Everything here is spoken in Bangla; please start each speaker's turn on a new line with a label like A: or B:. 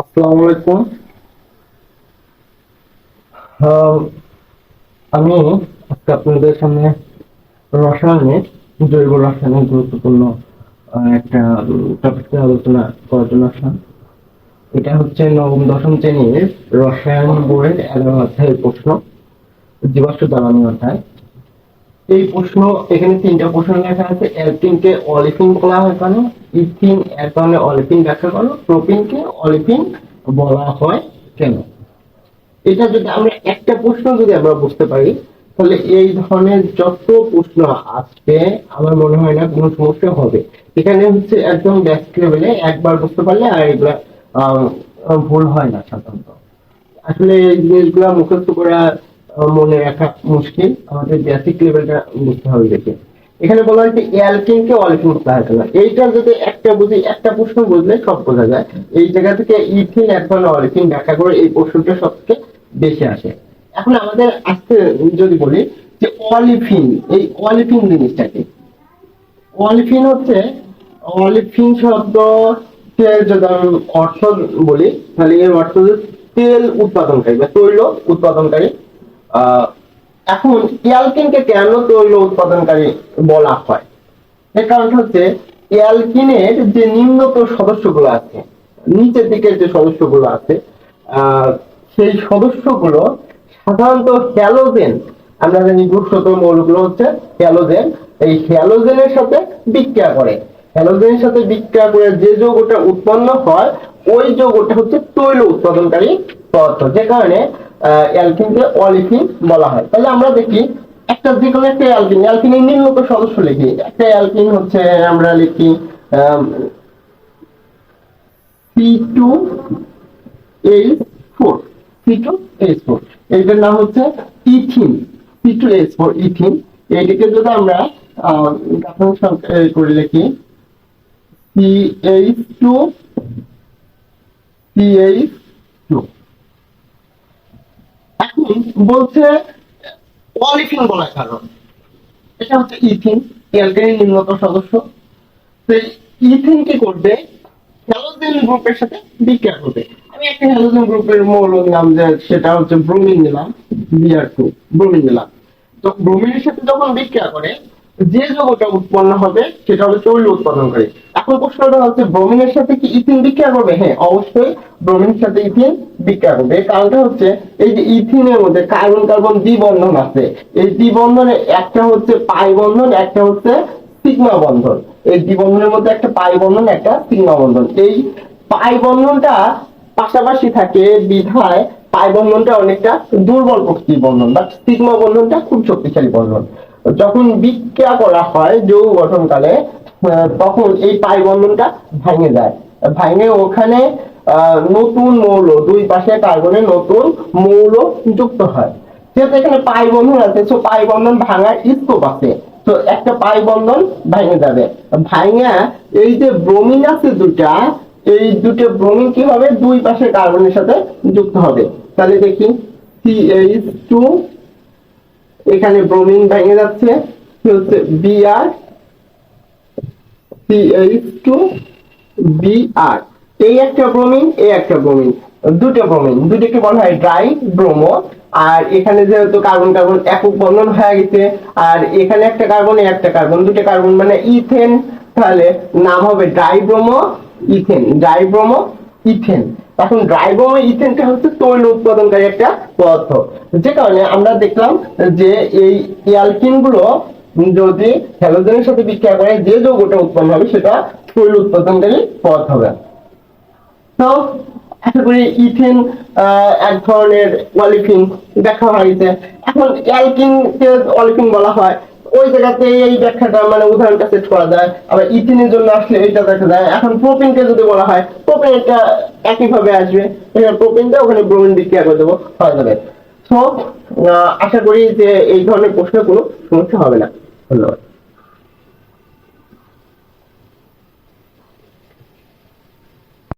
A: আসসালামু আলাইকুম। আমি আজকে আপনাদের সামনে রসায়নের, জৈব রসায়নের গুরুত্বপূর্ণ একটা টপিক আলোচনা করার জন্য আসলাম। এটা হচ্ছে নবম, দশম শ্রেণির রসায়ন বইয়ের এগারো অধ্যায়ের প্রশ্ন। জীবাশ্ম জ্বালানি অধ্যায়। এই প্রশ্ন, এখানে তিনটা প্রশ্ন লেখা আছে। অ্যালকিনকে অলিফিন বলা হয় কেন? ইথিন, এর কারণে অলিফিন ব্যাখ্যা করো। প্রোপিনকে অলিফিন বলা হয় কেন? এটা যদি আমরা একটা প্রশ্ন যদি আমরা বুঝতে পারি, তাহলে এই ধরনের যত প্রশ্ন আসবে, আমার মনে হয় না কোনো সমস্যা হবে। এখানে হচ্ছে একদম বেসিক লেভেলে একবার বুঝতে পারলে আর এগুলা ভুল হয় না সাধারণত। আসলে এই জিনিসগুলো মুখস্থ করা মনে রাখা মুশকিল। আমাদের বেসিক লেভেলটা বুঝতে হবে দেখে। এখানে বলা হয়েছে অ্যালকিনকে অলিফিন বলা হয় এইটা যদি একটা বুঝি, একটা প্রশ্ন বুঝলে সব বোঝা যায়। এই জায়গা থেকে ইথিন ধরনের অলিফিন ব্যাখ্যা করে এই প্রশ্নটা সবথেকে বেশি আসে। এখন আমাদের আজকে যদি বলি যে অলিফিন, এই অলিফিন জিনিসটা কি অলিফিন হচ্ছে, অলিফিন শব্দ যদি আমি অর্থ বলি, তাহলে এর অর্থ হচ্ছে তেল উৎপাদনকারী বা তৈল উৎপাদনকারী। এখন অ্যালকিনকে কেন তৈল উৎপাদনকারী বলা হয়? এর কারণটা হচ্ছে অ্যালকিনের যে নিম্নত সদস্যগুলো আছে, নিচের দিকের যে সদস্যগুলো আছে সেই সদস্যগুলো সাধারণত হ্যালোজেন, আমরা জানি গ্রুপশত মৌলগুলো হচ্ছে হ্যালোজেন, এই হ্যালোজেনের সাথে বিক্রিয়া করে। হ্যালোজেনের সাথে বিক্রিয়া করে যে যৌগটা উৎপন্ন হয়, ওই যৌগটা হচ্ছে তৈল উৎপাদনকারী পদার্থ, যে কারণে অ্যালকিনকে অলিফিন বলা হয়। তাহলে আমরা দেখি, একটা যে কোনো একটা অ্যালকিন অ্যালকিনের নিম্নত সদস্য লিখি। একটা অ্যালকিন হচ্ছে আমরা লিখি C two H four C two H four এইটার নাম হচ্ছে ethene C two H four ethene এইটাকে যদি আমরা গাঠনিক করে লিখি C H two C H two এখন বলছে অলিফিন বলার কারণ। এটা হচ্ছে ইথিন অ্যালকাইন নিম্নত সদস্য। তো ইথিন কি করবে? হ্যালোজেন গ্রুপের সাথে বিক্রিয়া করবে। আমি একটা হ্যালোজেন গ্রুপের মৌল নিলাম, যে সেটা হচ্ছে ব্রোমিন নিলাম, বিআর টু, ব্রোমিন নিলাম। তো ব্রোমিনের সাথে যখন বিক্রিয়া করে যে যৌগটা উৎপন্ন হবে, সেটা হলো তৈল উৎপাদনকারী। এখন প্রশ্নটা হচ্ছে ব্রোমিনের সাথে কি ইথিন বিক্রিয়া করবে? হ্যাঁ অবশ্যই ব্রোমিনের সাথে ইথিন বিক্রিয়া করবে। কারণটা হচ্ছে, এই যে ইথিনের মধ্যে কার্বন কার্বন দ্বিবন্ধন আছে। এই দ্বিবন্ধনে একটা হচ্ছে পাই বন্ধন, একটা হচ্ছে সিগমা বন্ধন। এই দ্বিবন্ধনের মধ্যে একটা পাই বন্ধন, একটা সিগমা বন্ধন। এই পাই বন্ধনটা পাশাপাশি থাকে বিধায়, পাই বন্ধনটা অনেকটা দুর্বল প্রকৃতির বন্ধন বাট সিগমা বন্ধনটা খুব শক্তিশালী বন্ধন। যখন বিক্রিয়া করা হয় যৌগ গঠনকালে তখন এই পাই বন্ধনটা ভেঙে যায়। ভেঙে ওখানে নতুন মৌল, দুই পাশে কার্বনের নতুন মৌল যুক্ত হয়। যেহেতু এখানে পাই বন্ধন আছে তো পাই বন্ধন ভাঙার স্কোপ আছে। তো একটা পাই বন্ধন ভেঙে যাবে। ভাঙা এই যে ব্রোমিন আছে দুটা এই দুটো ব্রোমিন কি হবে দুই পাশে কার্বনের সাথে যুক্ত হবে? তাহলে দেখি সিএইচ টু এখানে ব্রোমিন ভেঙে যাচ্ছে। কি হচ্ছে? বিআর সিএইচ টু বিআর এই একটা ব্রোমিন এই একটা ব্রোমিন দুটো ব্রোমিন দুটোকে বলা হয়? ড্রাই ব্রোমো আর এখানে যেহেতু কার্বন কার্বন একক বন্ধন হয়ে গেছে, আর এখানে একটা কার্বন একটা কার্বন দুটো কার্বন মানে ইথেন, তাহলে নাম হবে dry bromo ethane. Dry bromo ethane. এখন ড্রাই ব্রোমো ইথেনটা হচ্ছে তৈল উৎপাদনকারী একটা পদার্থ। যে কারণে আমরা দেখলাম যে এই ইয়ালকিনগুলো যদি হ্যালোজেনের সাথে বিক্রিয়া করে, যে যৌগটা উৎপন্ন হবে, সেটা তৈল উৎপাদনকারী পথ হবে। তো আশা করি ইথেন এক ধরনের অলিফিন দেখা হয়েছে। এখন অ্যালকিনকে অলিফিন বলা হয়। ওই জায়গাতে এই ব্যাখ্যাটা মানে উদাহরণটা সেট করা যায়। আবার ইথিনের জন্য আসলে এটা দেখা যায়। এখন প্রোপিনকে যদি বলা হয় প্রোপিন এটা একইভাবে আসবে। এখানে প্রোপিনটা ওখানে ব্রোমিন বিক্রিয়া করে দেবো। হয়ে যাবে। তো আশা করি যে এই ধরনের প্রশ্নগুলো সমস্যা হবে না। ধন্যবাদ।